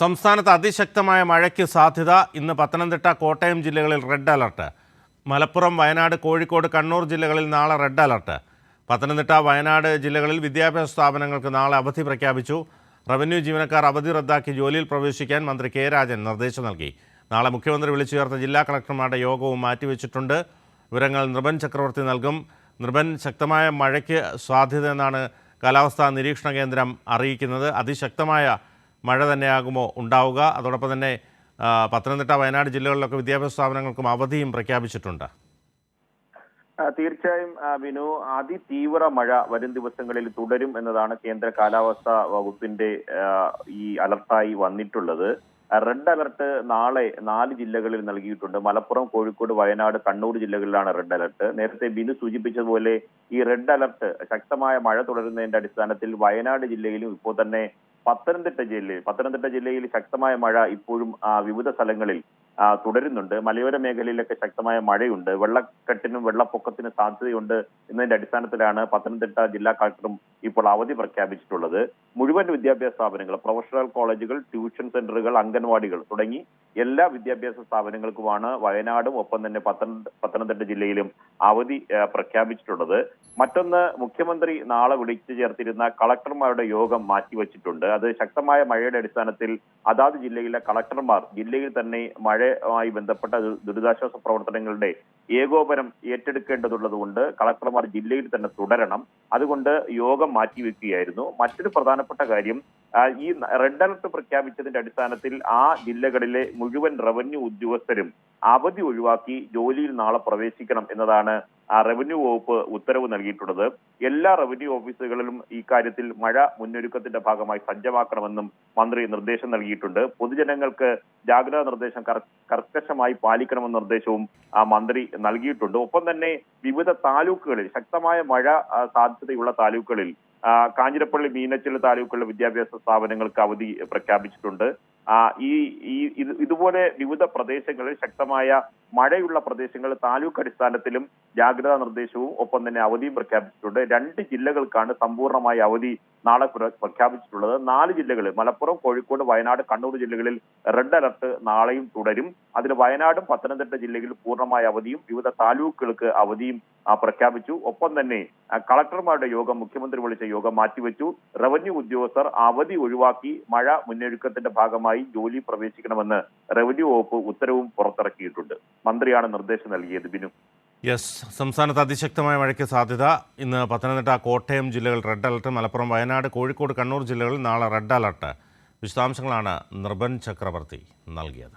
സംസ്ഥാനത്ത് അതിശക്തമായ മഴയ്ക്ക് സാധ്യത ഇന്ന് പത്തനംതിട്ട കോട്ടയം ജില്ലകളിൽ റെഡ് അലർട്ട് മലപ്പുറം വയനാട് കോഴിക്കോട് കണ്ണൂർ ജില്ലകളിൽ നാളെ റെഡ് അലർട്ട് പത്തനംതിട്ട വയനാട് ജില്ലകളിൽ വിദ്യാഭ്യാസ സ്ഥാപനങ്ങൾക്ക് നാളെ അവധി പ്രഖ്യാപിച്ചു. റവന്യൂ ജീവനക്കാർ അവധി റദ്ദാക്കി ജോലിയിൽ പ്രവേശിക്കാൻ മന്ത്രി കെ രാജൻ നിർദ്ദേശം നൽകി. നാളെ മുഖ്യമന്ത്രി വിളിച്ചു ചേർത്ത ജില്ലാ കളക്ടർമാരുടെ യോഗവും മാറ്റിവെച്ചിട്ടുണ്ട്. വിവരങ്ങൾ നൃപൻ ചക്രവർത്തി നൽകും. നൃപൻ ശക്തമായ മഴയ്ക്ക് സാധ്യത എന്നാണ് കാലാവസ്ഥാ നിരീക്ഷണ കേന്ദ്രം അറിയിക്കുന്നത്. അതിശക്തമായ മഴ തന്നെയാകുമോ ഉണ്ടാവുക? അതോടൊപ്പം തന്നെ പത്തനംതിട്ട വയനാട് ജില്ലകളിലൊക്കെ വിദ്യാഭ്യാസ സ്ഥാപനങ്ങൾക്കും അവധിയും പ്രഖ്യാപിച്ചിട്ടുണ്ട്. തീർച്ചയായും വിനു അതിതീവ്ര മഴ വരും ദിവസങ്ങളിൽ തുടരും എന്നതാണ് കേന്ദ്ര കാലാവസ്ഥാ വകുപ്പിന്റെ ഈ അലർട്ടായി വന്നിട്ടുള്ളത്. റെഡ് അലർട്ട് നാളെ നാല് ജില്ലകളിൽ നൽകിയിട്ടുണ്ട്. മലപ്പുറം കോഴിക്കോട് വയനാട് കണ്ണൂർ ജില്ലകളിലാണ് റെഡ് അലർട്ട്. നേരത്തെ ബിനു സൂചിപ്പിച്ചതുപോലെ ഈ റെഡ് അലർട്ട് ശക്തമായ മഴ തുടരുന്നതിന്റെ അടിസ്ഥാനത്തിൽ വയനാട് ജില്ലയിലും ഇപ്പോൾ തന്നെ പത്തനംതിട്ട ജില്ലയിൽ പത്തനംതിട്ട ജില്ലയിൽ ശക്തമായ മഴ ഇപ്പോഴും വിവിധ സ്ഥലങ്ങളിൽ തുടരുന്നുണ്ട്. മലയോര മേഖലയിലൊക്കെ ശക്തമായ മഴയുണ്ട്. വെള്ളക്കെട്ടിനും വെള്ളപ്പൊക്കത്തിനും സാധ്യതയുണ്ട് എന്നതിന്റെ അടിസ്ഥാനത്തിലാണ് പത്തനംതിട്ട ജില്ലാ കളക്ടറും ഇപ്പോൾ അവധി പ്രഖ്യാപിച്ചിട്ടുള്ളത്. മുഴുവൻ വിദ്യാഭ്യാസ സ്ഥാപനങ്ങൾ പ്രൊഫഷണൽ കോളേജുകൾ ട്യൂഷൻ സെന്ററുകൾ അംഗൻവാടികൾ തുടങ്ങി എല്ലാ വിദ്യാഭ്യാസ സ്ഥാപനങ്ങൾക്കുമാണ് വയനാടും ഒപ്പം തന്നെ പത്തനംതിട്ട ജില്ലയിലും അവധി പ്രഖ്യാപിച്ചിട്ടുള്ളത്. മറ്റൊന്ന് മുഖ്യമന്ത്രി നാളെ വിളിച്ചു ചേർത്തിരുന്ന കളക്ടർമാരുടെ യോഗം മാറ്റിവെച്ചിട്ടുണ്ട്. അത് ശക്തമായ മഴയുടെ അടിസ്ഥാനത്തിൽ അതാത് ജില്ലയിലെ കളക്ടർമാർ ജില്ലയിൽ തന്നെ മഴയുമായി ബന്ധപ്പെട്ട ദുരിതാശ്വാസ പ്രവർത്തനങ്ങളുടെ ഏകോപനം ഏറ്റെടുക്കേണ്ടതുള്ളതുകൊണ്ട് കളക്ടർമാർ ജില്ലയിൽ തന്നെ തുടരണം. അതുകൊണ്ട് യോഗം മാറ്റിവെക്കുകയായിരുന്നു. മറ്റൊരു പ്രധാനപ്പെട്ട കാര്യം ഈ റെഡ് അലർട്ട് പ്രഖ്യാപിച്ചതിന്റെ അടിസ്ഥാനത്തിൽ ആ ജില്ലകളിലെ മുഴുവൻ റവന്യൂ ഉദ്യോഗസ്ഥരും അവധി ഒഴിവാക്കി ജോലിയിൽ നാളെ പ്രവേശിക്കണം എന്നതാണ് റവന്യൂ വകുപ്പ് ഉത്തരവ് നൽകിയിട്ടുള്ളത്. എല്ലാ റവന്യൂ ഓഫീസുകളിലും ഈ കാര്യത്തിൽ മഴ മുന്നൊരുക്കത്തിന്റെ ഭാഗമായി സജ്ജമാക്കണമെന്നും മന്ത്രി നിർദ്ദേശം നൽകിയിട്ടുണ്ട്. പൊതുജനങ്ങൾക്ക് ജാഗ്രതാ നിർദ്ദേശം കർക്കശമായി പാലിക്കണമെന്ന നിർദ്ദേശവും ആ മന്ത്രി നൽകിയിട്ടുണ്ട്. ഒപ്പം തന്നെ വിവിധ താലൂക്കുകളിൽ ശക്തമായ മഴ സാധ്യതയുള്ള താലൂക്കുകളിൽ കാഞ്ഞിരപ്പള്ളി മീനച്ചിൽ താലൂക്കുകളിലെ വിദ്യാഭ്യാസ സ്ഥാപനങ്ങൾക്ക് അവധി പ്രഖ്യാപിച്ചിട്ടുണ്ട്. ആ, ഈ ഈ ഇതുപോലെ വിവിധ പ്രദേശങ്ങളിൽ ശക്തമായ മഴയുള്ള പ്രദേശങ്ങൾ താലൂക്ക് അടിസ്ഥാനത്തിലും ജാഗ്രതാ നിർദ്ദേശവും ഒപ്പം തന്നെ അവധിയും പ്രഖ്യാപിച്ചിട്ടുണ്ട്. രണ്ട് ജില്ലകൾക്കാണ് സമ്പൂർണമായ അവധി നാളെ പ്രഖ്യാപിച്ചിട്ടുള്ളത്. നാല് ജില്ലകളിൽ മലപ്പുറം കോഴിക്കോട് വയനാട് കണ്ണൂർ ജില്ലകളിൽ റെഡ് അലർട്ട് നാളെയും തുടരും. അതിൽ വയനാടും പത്തനംതിട്ട ജില്ലകളിൽ പൂർണമായ അവധിയും വിവിധ താലൂക്കുകൾക്ക് അവധിയും പ്രഖ്യാപിച്ചു. ഒപ്പം തന്നെ കളക്ടർമാരുടെ യോഗം മുഖ്യമന്ത്രി വിളിച്ച യോഗം മാറ്റിവെച്ചു. റവന്യൂ ഉദ്യോഗസ്ഥർ അവധി ഒഴിവാക്കി. മഴ മുന്നൊരുക്കത്തിന്റെ ഭാഗമായി ജോലി പ്രവേശിക്കണമെന്ന് റവന്യൂ വകുപ്പ് ഉത്തരവും പുറത്തിറക്കിയിട്ടുണ്ട്. മന്ത്രിയാണ് നിർദ്ദേശം നൽകിയത് ബിനു. യെസ്. സംസ്ഥാനത്ത് അതിശക്തമായ മഴയ്ക്ക് സാധ്യത. ഇന്ന് പത്തനംതിട്ട കോട്ടയം ജില്ലകൾ റെഡ് അലർട്ട് മലപ്പുറം വയനാട് കോഴിക്കോട് കണ്ണൂർ ജില്ലകളിൽ നാളെ റെഡ് അലർട്ട്. വിശദാംശങ്ങളാണ് നിർബൻ ചക്രവർത്തി നൽകിയത്.